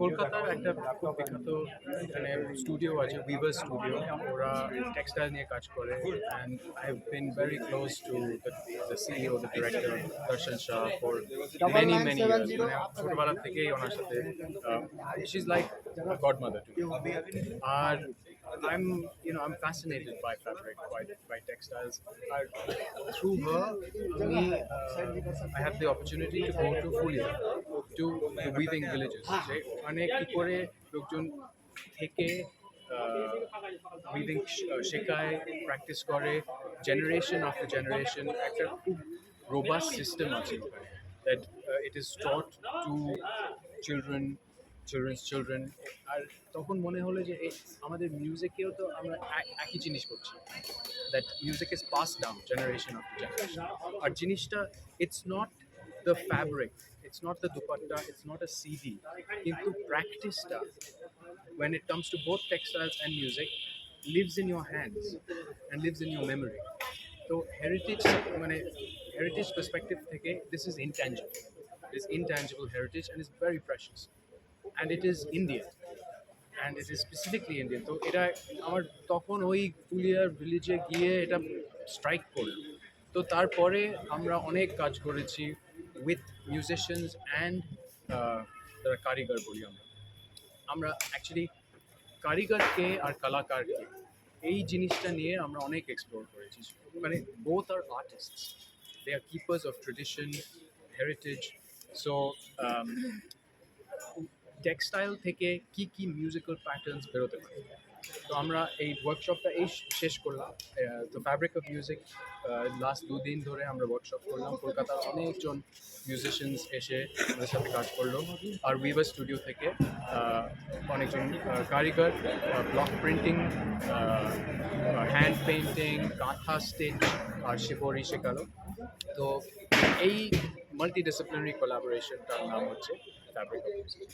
কলকাতার একটা খুব বিখ্যাত এখানে স্টুডিও আছে উইভার স্টুডিও ওরা টেক্সটাইল নিয়ে কাজ করে and I have been very close to the CEO the director Darshan Shah for many many years মানে ছোটবেলা থেকেই ওনার সাথে she is like god mother to R I'm, you know, I'm fascinated by fabric, by, by textiles. I, through her, me, uh, I have the opportunity to go to Fulia, to the weaving villages. যে ওখানে কি করে লোকজন থেকে weaving শেখায় practice করে generation after generation একটা খুব রোবাস্ট সিস্টেম আছে that it is taught to children children's children আর তখন মনে হলো যে আমাদের মিউজিকেও তো আমরা এক- একই জিনিস করছি। That music is pass down generation of generation আর জিনিসটা it's not the fabric it's not the dupatta it's not a CD কিন্তু প্র্যাকটিসটা when it comes to both textiles and music lives in your hands and lives in your memory so heritage মানে heritage perspective থেকে this is intangible it is intangible heritage and it's very precious and it is Indian and it is specifically Indian তো এটা আমার তখন ওই ফুলিয়ার ভিলেজে গিয়ে এটা strike করল তো তারপরে আমরা অনেক কাজ করেছি উইথ মিউজিশিয়ানস অ্যান্ড যারা কারিগর বলি আমরা আমরা অ্যাকচুয়ালি কারিগরকে আর কলাকারকে এই জিনিসটা নিয়ে আমরা অনেক এক্সপ্লোর করেছি মানে both are artists they are keepers of tradition heritage so textile থেকে কি কি মিউজিক্যাল প্যাটার্নস বেরোতে পারে? তো আমরা এই ওয়ার্কশপটা এই শেষ করলাম। তো ফ্যাব্রিক অফ মিউজিক লাস্ট দুদিন ধরে আমরা ওয়ার্কশপ করলাম। কলকাতার অনেকজন মিউজিশিয়ানস এসে আমাদের সাথে কাজ করল। আর উইভার স্টুডিও থেকে অনেকজন কারিগর block printing hand painting kantha stitch আর শিবরি শেখালো তো এই মাল্টি ডিসিপ্লিনারি কোলাবোরেশনটার নাম হচ্ছে ফ্যাব্রিক অফ মিউজিক